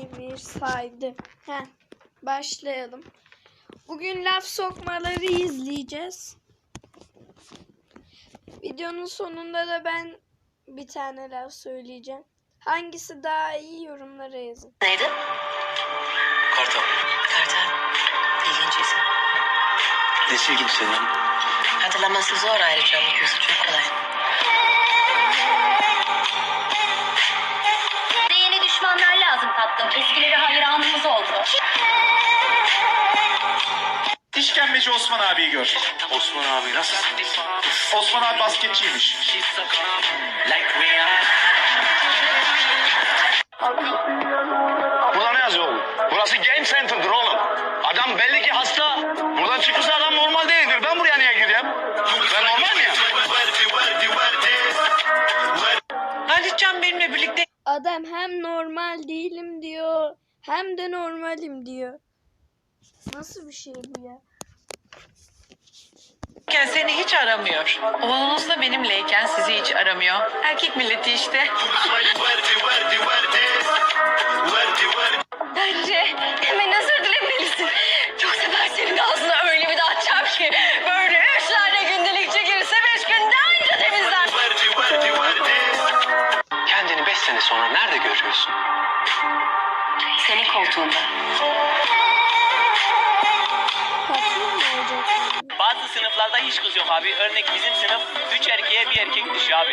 çevir saydı. Heh, başlayalım. Bugün laf sokmaları izleyeceğiz. Videonun sonunda da ben bir tane laf söyleyeceğim. Hangisi daha iyi yorumlara yazın. Neydi? Kartal. Kartal. İlginç isim. Nesi ilginç senin? Hatırlaması zor ayrıca çok kolay. Tatlım. Eskileri hayranımız oldu. İşkembeci Osman abiyi gör. Osman abi nasıl? Osman abi basketçiymiş. Burada ne yazıyor oğlum? Burası game hem de normalim diyor. Nasıl bir şey bu ya? seni hiç aramıyor. Oğlunuz da benimleyken sizi hiç aramıyor. Erkek milleti işte. Bence hemen özür dilemelisin. Yoksa ben senin ağzına öyle bir dağıtacağım ki. Böyle üç tane gündelik çekilirse beş günde anca temizler. Kendini beş sene sonra nerede görüyorsun? Senin koltuğunda. Bazı sınıflarda hiç kız yok abi. Örnek bizim sınıf 3 erkeğe bir erkek düşüyor abi.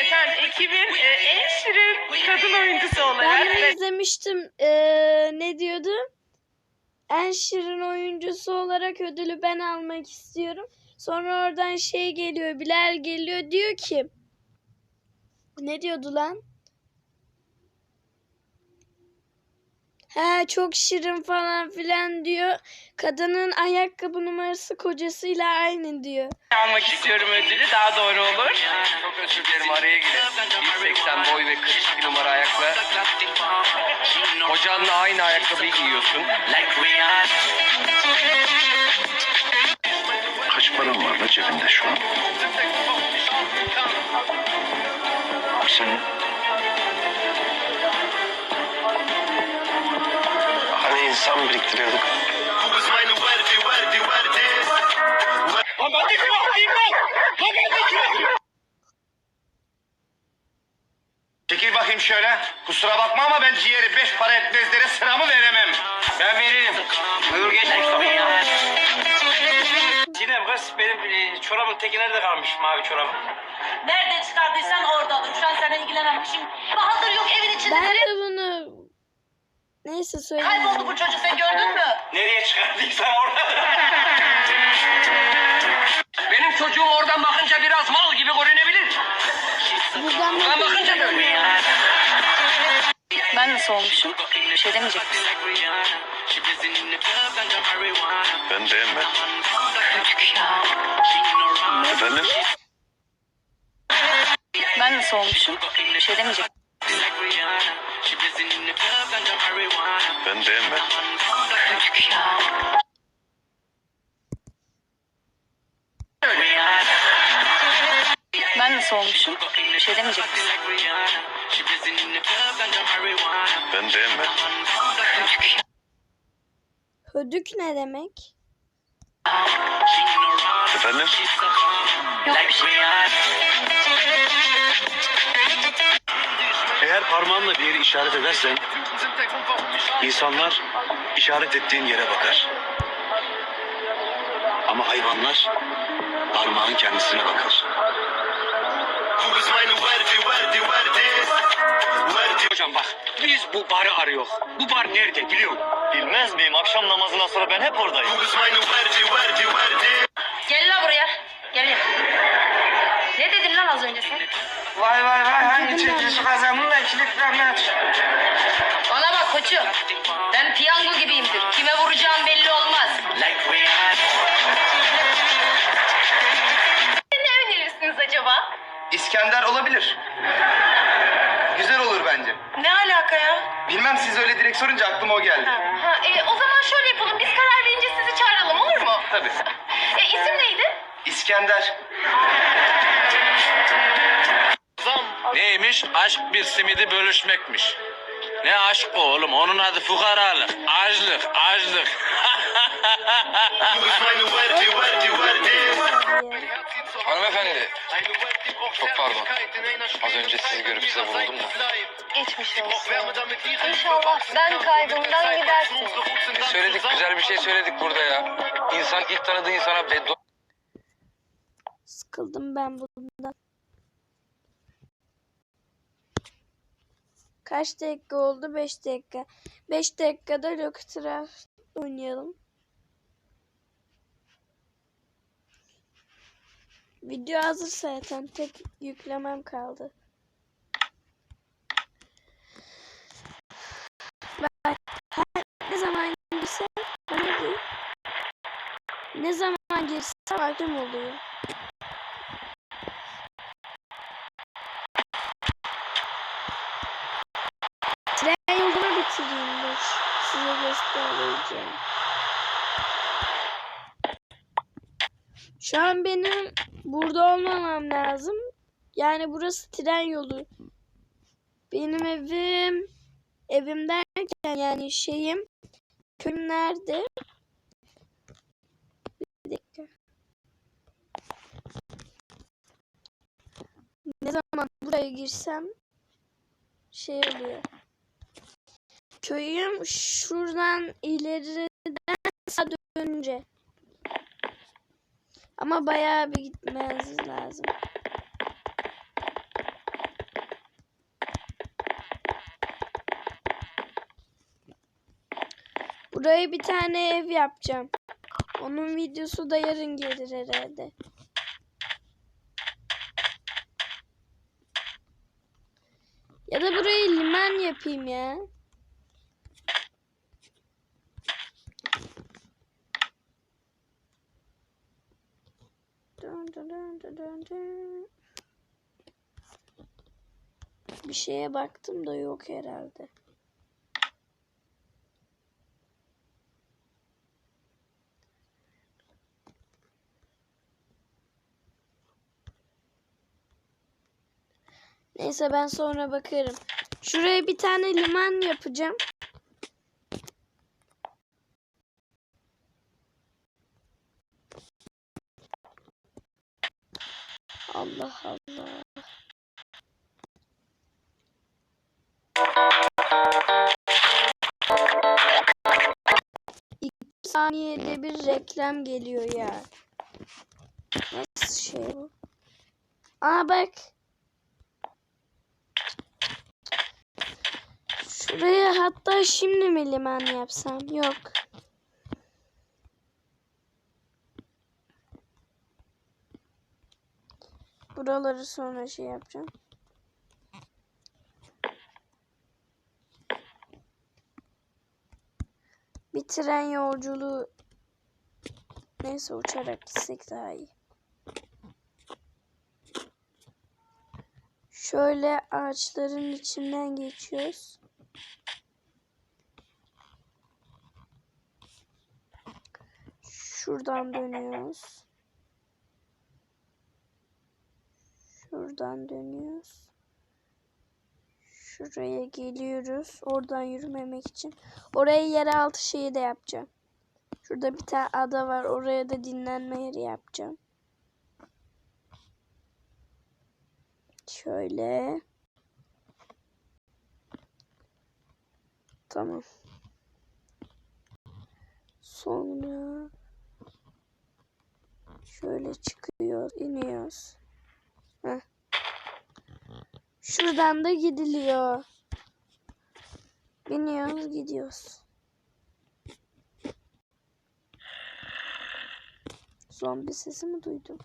Efendim ekibin e, en şirin kadın oyuncusu olarak Ben bunu izlemiştim. Ee, ne diyordu? En şirin oyuncusu olarak ödülü ben almak istiyorum. Sonra oradan şey geliyor, Bilal geliyor diyor ki ne diyordu lan? He çok şirin falan filan diyor. Kadının ayakkabı numarası kocasıyla aynı diyor. almak istiyorum ödülü daha doğru olur. Çok özür dilerim araya girdim. 180 boy ve 42 numara ayakla. Hocanla aynı ayakkabıyı giyiyorsun. Kaç param var la cebinde şu an? Senin? Hani insan biriktiriyorduk. Çekil bakayım şöyle. Kusura bakma ama ben ciğeri beş para etmezlere sıramı veremem. Ben veririm. Buyur geç çorabın teki nerede kalmış mavi çorabım? Nerede çıkardıysan oradadır. Şu an seninle ilgilenemem. Şimdi Bahadır yok evin içinde. Ben de bunu neyse söyleyeyim. Kayboldu bu çocuk sen gördün mü? Nereye çıkardıysam orada. Benim çocuğum oradan bakınca biraz mal gibi görünebilir. Buradan Ben bakınca böyle. Ben nasıl olmuşum? Bir şey demeyecek misin? Ben beğenmem. Efendim? Ben nasıl olmuşum? Bir şey demeyecek Ben ya. Ben nasıl olmuşum? Bir şey demeyecek misin? Ben ya. Hödük ne demek? Efendim? Yok bir şey. Eğer parmağınla bir yeri işaret edersen insanlar işaret ettiğin yere bakar. Ama hayvanlar parmağın kendisine bakar. Bu barı arıyor. Bu bar nerede biliyor musun? Bilmez miyim? Akşam namazından sonra ben hep oradayım. Gel lan buraya. Gel. Ne dedin lan az önce sen? Vay vay vay ben. çekiş kazanımla kilitlenme. Bana bak koçum. Ben piyango gibiyimdir. Kime vuracağım neymiş? Aşk bir simidi bölüşmekmiş. Ne aşk o oğlum? Onun adı fukaralık, açlık, açlık. Hanımefendi. Çok pardon. Az önce sizi görüp size vuruldum da. Geçmiş olsun. İnşallah ben kaybımdan gidersin. Söyledik güzel bir şey söyledik burada ya. İnsan ilk tanıdığı insana beddua Sıkıldım ben bundan. Kaç dakika oldu? 5 dakika. 5 dakikada Locraft oynayalım. Video hazır zaten. Tek yüklemem kaldı. Ne zaman girse bana. Ne zaman girse akşam oluyor. Tren dur. Size göstereceğim. Şu an benim burada olmamam lazım. Yani burası tren yolu. Benim evim evim derken yani şeyim köyüm nerede? Bir dakika. Ne zaman buraya girsem şey oluyor. Köyüm şuradan ileriden sağa dönünce. Ama bayağı bir gitmeniz lazım. Buraya bir tane ev yapacağım. Onun videosu da yarın gelir herhalde. Ya da burayı liman yapayım ya. Bir şeye baktım da yok herhalde. Neyse ben sonra bakarım. Şuraya bir tane liman yapacağım. Saniyede bir reklam geliyor ya. Nasıl şey bu? Aa bak. Şuraya hatta şimdi mi liman yapsam? Yok. Buraları sonra şey yapacağım. Bir tren yolculuğu neyse uçarak gitsek daha iyi. Şöyle ağaçların içinden geçiyoruz. Şuradan dönüyoruz. Şuradan dönüyoruz. Şuraya geliyoruz. Oradan yürümemek için. Oraya yeraltı şeyi de yapacağım. Şurada bir tane ada var. Oraya da dinlenme yeri yapacağım. Şöyle. Tamam. Sonra şöyle çıkıyor, iniyoruz. Heh. Şuradan da gidiliyor. Biniyoruz, gidiyoruz. Zombi sesi mi duydum?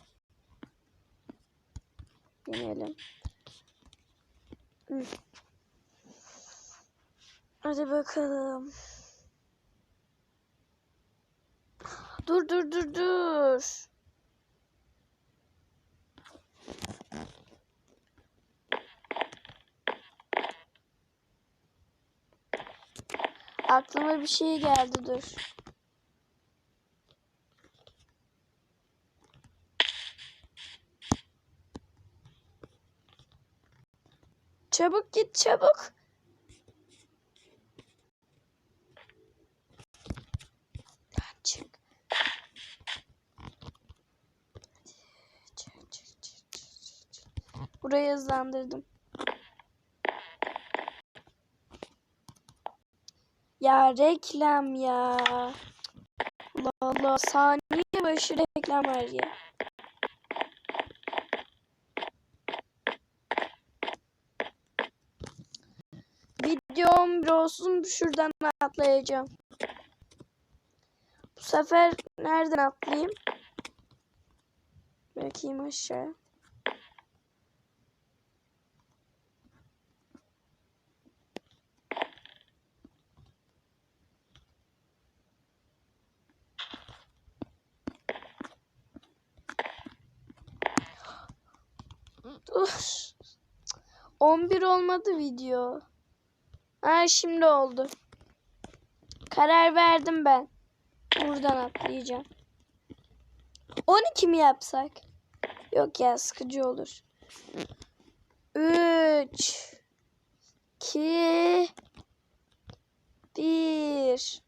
Hı. Hadi bakalım. Dur dur dur dur. Aklıma bir şey geldi dur. Çabuk git çabuk. Çık. Burayı hızlandırdım. Ya reklam ya. Allah Allah saniye başı reklam var ya. Videom bir olsun şuradan atlayacağım. Bu sefer nereden atlayayım? Bakayım aşağı. Dur. 11 olmadı video. Ha şimdi oldu. Karar verdim ben. Buradan atlayacağım. 12 mi yapsak? Yok ya sıkıcı olur. 3 2 1